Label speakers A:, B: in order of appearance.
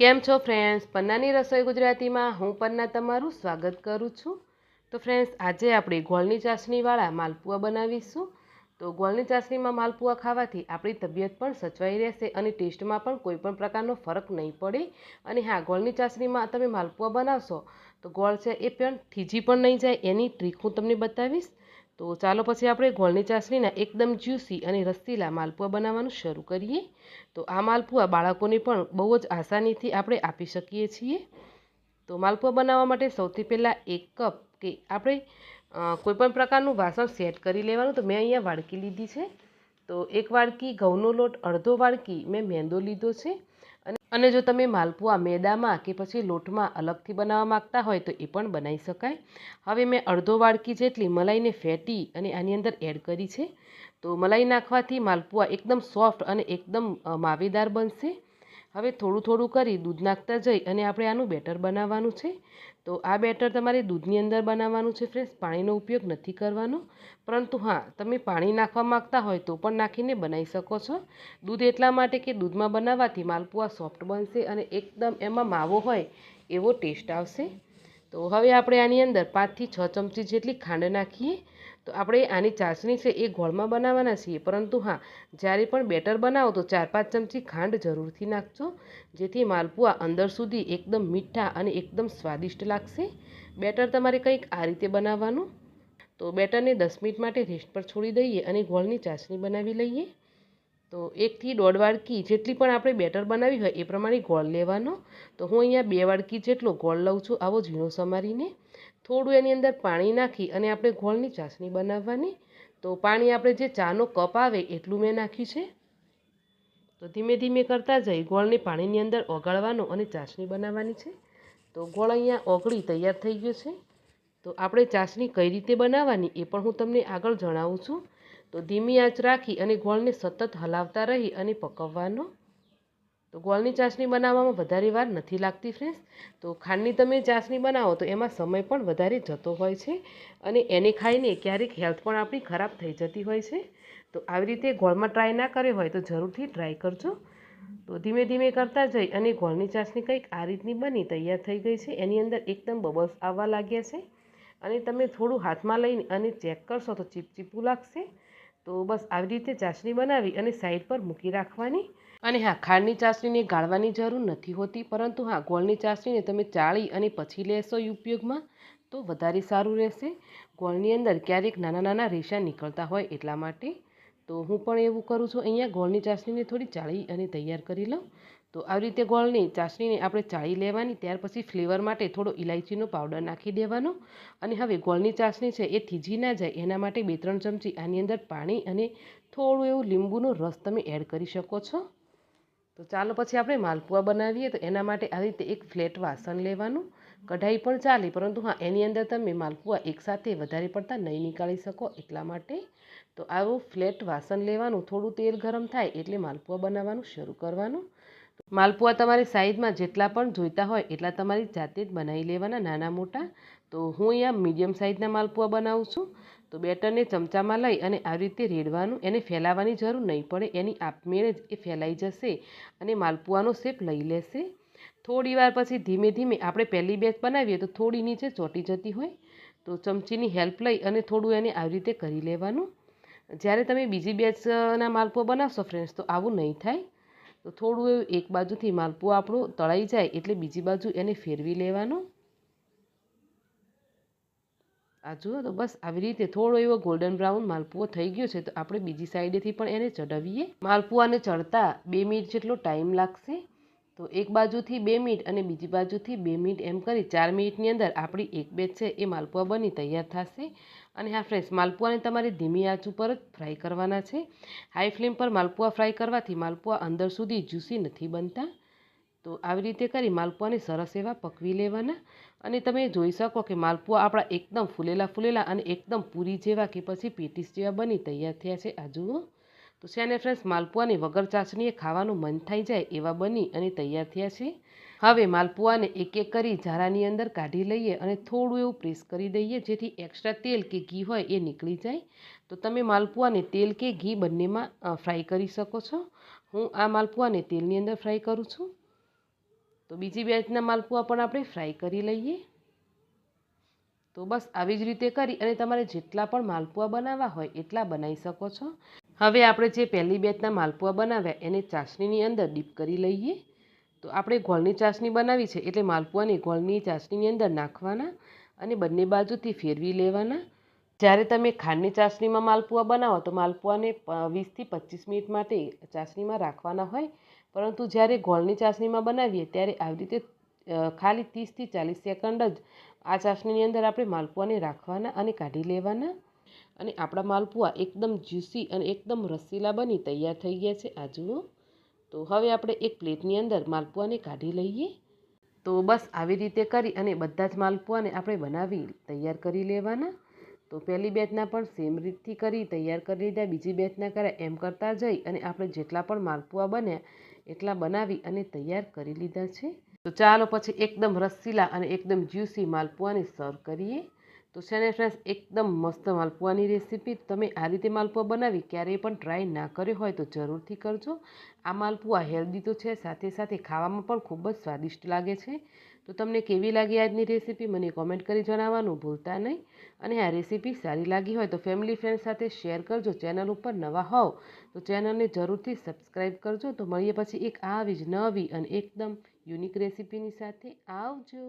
A: કેમ છો ફ્રેન્ડ્સ પન્નાની રસોઈ ગુજરાતીમાં હું પન્ના તમારું સ્વાગત કરું છું. તો ફ્રેન્ડ્સ આજે આપણે ગોળની ચાસણીવાળા માલપુઆ બનાવીશું. તો ગોળની ચાસણીમાં માલપુઆ ખાવાથી આપણી તબિયત પણ સચવાઈ રહેશે અને ટેસ્ટમાં પણ કોઈ પણ પ્રકારનો ફરક નહીં પડે. અને હા, ગોળની ચાસણીમાં તમે માલપુઆ બનાવશો તો ગોળ છે એ પણ થીજી પણ નહીં જાય એની ટ્રીક હું તમને બતાવીશ. તો ચાલો પછી આપણે ગોળની ચાસણીના એકદમ જ્યુસી અને રસીલા માલપુઆ બનાવવાનું શરૂ કરીએ. તો આ માલપુઆ બાળકોને પણ બહુ જ આસાનીથી આપણે આપી શકીએ છીએ. તો માલપુઆ બનાવવા માટે સૌથી પહેલાં એક કપ કે આપણે કોઈપણ પ્રકારનું વાસણ સેટ કરી લેવાનું. તો મેં અહીંયા વાડકી લીધી છે. તો એક વાડકી, ઘઉંનો લોટ, અડધો વાડકી મેં મેંદો લીધો છે. અને જો તમે માલપુઆ મેદામાં કે પછી લોટમાં અલગથી બનાવવા માગતા હોય તો એ પણ બનાવી શકાય. હવે મેં અડધો વાડકી જેટલી મલાઈને ફેટી અને આની અંદર એડ કરી છે. તો મલાઈ નાખવાથી માલપુઆ એકદમ સોફ્ટ અને એકદમ માવેદાર બનશે. હવે થોડું થોડું કરી, દૂધ નાખતા જઈ અને આપણે આનું બેટર બનાવવાનું છે. તો આ બેટર તમારે દૂધની અંદર બનાવવાનું છે ફ્રેન્ડ્સ પાણીનો ઉપયોગ નથી કરવાનો. પરંતુ હા, તમે પાણી નાખવા માગતા હોય તો પણ નાખીને બનાવી શકો છો. દૂધ એટલા માટે કે દૂધમાં બનાવવાથી માલપુઆ સોફ્ટ બનશે અને એકદમ એમાં માવો હોય એવો ટેસ્ટ આવશે. તો હવે આપણે આની અંદર પાંચથી છ ચમચી જેટલી ખાંડ નાખીએ. તો આપણે આની ચાસણી છે એ ગોળમાં બનાવવાના છીએ. પરંતુ હા, જ્યારે પણ બેટર બનાવો તો ચાર પાંચ ચમચી ખાંડ જરૂરથી નાખજો, જેથી માલપુઆ અંદર સુધી એકદમ મીઠા અને એકદમ સ્વાદિષ્ટ લાગશે. બેટર તમારે કંઈક આ રીતે બનાવવાનું. તો બેટરને દસ મિનિટ માટે રેસ્ટ પર છોડી દઈએ અને ગોળની ચાસણી બનાવી લઈએ. તો એકથી દોઢ વાડકી જેટલી પણ આપણે બેટર બનાવી હોય એ પ્રમાણે ગોળ લેવાનો. તો હું અહીંયા બે વાડકી જેટલો ગોળ લઉં છું આવો ઝીણો સમારીને. થોડું એની અંદર પાણી નાખી અને આપણે ગોળની ચાસણી બનાવવાની. તો પાણી આપણે જે ચાનો કપ આવે એટલું મેં નાખ્યું છે. તો ધીમે ધીમે કરતાં જઈ ગોળને પાણીની અંદર ઓગાળવાનો અને ચાસણી બનાવવાની છે. તો ગોળ અહીંયા ઓગળી તૈયાર થઈ ગયો છે. તો આપણે ચાસણી કઈ રીતે બનાવવાની એ પણ હું તમને આગળ જણાવું છું. તો ધીમી આંચ રાખી અને ગોળને સતત હલાવતા રહી અને પકવવાનો. તો ગોળની ચાસણી બનાવવામાં વધારે વાર નથી લાગતી ફ્રેન્ડ્સ તો ખાંડની તમે ચાસણી બનાવો તો એમાં સમય પણ વધારે જતો હોય છે અને એને ખાઈને ક્યારેક હેલ્થ પણ આપણી ખરાબ થઈ જતી હોય છે. તો આવી રીતે ગોળમાં ટ્રાય ના કર્યો હોય તો જરૂરથી ટ્રાય કરજો. તો ધીમે ધીમે કરતા જઈ અને ગોળની ચાસણી કંઈક આ રીતની બની તૈયાર થઈ ગઈ છે. એની અંદર એકદમ બબલ્સ આવવા લાગ્યા છે. અને તમે થોડું હાથમાં લઈને અને ચેક કરશો તો ચીપચીપું લાગશે. તો બસ આવી રીતે ચાસણી બનાવી અને સાઈડ પર મૂકી રાખવાની. અને હા, ખાંડની ચાસણીને ગાળવાની જરૂર નથી હોતી, પરંતુ હા, ગોળની ચાસણીને તમે ચાળી અને પછી લેશો ઉપયોગમાં, તો વધારે સારું રહેશે. ગોળની અંદર ક્યારેક નાના નાના રેશા નીકળતા હોય એટલા માટે, તો હું પણ એવું કરું છું, અહીંયા ગોળની ચાસણીને થોડી ચાળી અને તૈયાર કરી લઉં. તો આવી રીતે ગોળની ચાસણીને આપણે ચાળી લેવાની, ત્યાર પછી ફ્લેવર માટે થોડો ઇલાયચીનો પાવડર નાખી દેવાનો. અને હવે ગોળની ચાસણી છે એ થીજી ના જાય, એના માટે બે ત્રણ ચમચી આની અંદર પાણી અને થોડું એવું લીંબુનો રસ તમે એડ કરી શકો છો. તો ચાલો પછી આપણે માલપુઆ બનાવીએ, તો એના માટે આવી રીતે એક ફ્લેટ વાસણ લેવાનું. કઢાઈ પણ ચાલે, પરંતુ હા, એની અંદર તમે માલપુઆ એકસાથે વધારે પડતા નહીં નીકાળી શકો એટલા માટે. તો આવું ફ્લેટ વાસણ લેવાનું, થોડું તેલ ગરમ થાય એટલે માલપુઆ બનાવવાનું શરૂ કરવાનું. માલપુઆ તમારી સાઈઝમાં જેટલા પણ જોઈતા હોય એટલા તમારી જાતે જ બનાવી લેવાના નાના મોટા. તો હું અહીંયા મીડિયમ સાઇઝના માલપુઆ બનાવું છું. તો બેટરને ચમચામાં લઈ અને આવી રીતે રેડવાનું, એને ફેલાવવાની જરૂર નહીં પડે, એની આપમેળે જ એ ફેલાઈ જશે અને માલપુઆનો શેપ લઈ લેશે. થોડી વાર પછી ધીમે ધીમે આપણે પહેલી બેચ બનાવીએ તો થોડી નીચે ચોંટી જતી હોય. તો ચમચીની હેલ્પ લઈ અને થોડું એને આવી રીતે કરી લેવાનું. જ્યારે તમે બીજી બેચના માલપુઆ બનાવશો ફ્રેન્ડ્સ, તો આવું નહીં થાય. તો થોડું એવું એક બાજુથી માલપું આપણું તળાઈ જાય એટલે બીજી બાજુ એને ફેરવી લેવાનું. આ જુઓ તો બસ આવી રીતે થોડો એવો ગોલ્ડન બ્રાઉન માલપુઓ થઈ ગયો છે તો આપણે બીજી સાઈડેથી પણ એને ચડાવીએ માલપુઆને ચડતા બે મિનિટ જેટલો ટાઈમ લાગશે. તો એક બાજુથી બે મિનિટ અને બીજી બાજુથી બે મિનિટ એમ કરી ચાર મિનિટની અંદર આપણી એક બેચ છે એ માલપુઆ બની તૈયાર થશે. અને હા ફ્રેશ માલપુઆને તમારે ધીમી આંચ ઉપર જ ફ્રાય કરવાના છે. હાઈ ફ્લેમ પર માલપુઆ ફ્રાય કરવાથી માલપુઆ અંદર સુધી જ્યુસી નથી બનતા. તો આવી રીતે કરી માલપુઆને સરસ એવા પકવી લેવાના. અને તમે જોઈ શકો કે માલપુઆ આપણા એકદમ ફૂલેલા ફૂલેલા અને એકદમ પૂરી જેવા કે પછી પેટીસ જેવા બની તૈયાર થયા છે. આ જુઓ. તો છે ને ફ્રેન્ડ્સ, માલપુઆની વગર ચાસણીએ ખાવાનું મન થઈ જાય એવા બની અને તૈયાર થયા છે હવે માલપુઆને એક એક કરી ઝારાની અંદર કાઢી લઈએ અને થોડું એવું પ્રેસ કરી દઈએ, જેથી એક્સ્ટ્રા તેલ કે ઘી હોય એ નીકળી જાય. તો તમે માલપુઆને તેલ કે ઘી બંનેમાં ફ્રાય કરી શકો છો. હું આ માલપુઆને તેલની અંદર ફ્રાય કરું છું. તો બીજી બેચના માલપુઆ પણ આપણે ફ્રાય કરી લઈએ. તો બસ આવી જ રીતે કરી અને તમારે જેટલા પણ માલપુઆ બનાવવા હોય એટલા બનાવી શકો છો. હવે આપણે જે પહેલી બેચના માલપુઆ બનાવ્યા, એને ચાસણીની અંદર ડીપ કરી લઈએ. તો આપણે ગોળની ચાસણી બનાવી છે, એટલે માલપુઆને ગોળની ચાસણીની અંદર નાખવાના અને બંને બાજુથી ફેરવી લેવાના. જ્યારે તમે ખાંડની ચાસણીમાં માલપુઆ બનાવો, તો માલપુઆને વીસથી પચીસ મિનિટ માટે ચાસણીમાં રાખવાના હોય. પરંતુ જ્યારે ગોળની ચાસણીમાં બનાવીએ, ત્યારે આવી રીતે ખાલી ત્રીસથી ચાલીસ સેકન્ડ જ આ ચાસણીની અંદર આપણે માલપુઆને રાખવાના અને કાઢી લેવાના. અને આપણા માલપુઆ એકદમ જ્યુસી અને એકદમ રસીલા બની તૈયાર થઈ ગયા છે આ તો હવે આપણે એક પ્લેટની અંદર માલપુઆને કાઢી લઈએ. તો બસ આવી રીતે કરી અને બધા જ માલપુઆને આપણે બનાવી તૈયાર કરી લેવાના. તો પહેલી બેચના પણ સેમ રીતથી કરી, તૈયાર કરી લીધા. બીજી બેચના કર્યા, એમ કરતા જઈ અને આપણે જેટલા પણ માલપુઆ બન્યા, એટલા બનાવી અને તૈયાર કરી લીધા છે. તો ચાલો પછી એકદમ રસીલા અને એકદમ જ્યુસી માલપુઆને સર્વ કરીએ. તો છે ને ફ્રેન્ડ્સ એકદમ મસ્ત માલપુઆની રેસીપી. તમે આ રીતે માલપુઆ બનાવી ક્યારેય પણ ટ્રાય ના કર્યો હોય તો જરૂરથી કરજો. આ માલપુઆ હેલ્ધી તો છે, સાથે સાથે ખાવામાં પણ ખૂબ જ સ્વાદિષ્ટ લાગે છે. તો તમને કેવી લાગી આજની રેસીપી મને કોમેન્ટ કરી જણાવવાનું ભૂલતા નહીં. અને આ રેસીપી સારી લાગી હોય તો ફેમિલી ફ્રેન્ડ સાથે શેર કરજો ચેનલ ઉપર નવા હોવ તો ચેનલને જરૂરથી સબસ્ક્રાઈબ કરજો. તો મળીએ પછી એક આવી જ નવી અને એકદમ યુનિક રેસીપીની સાથે. આવજો!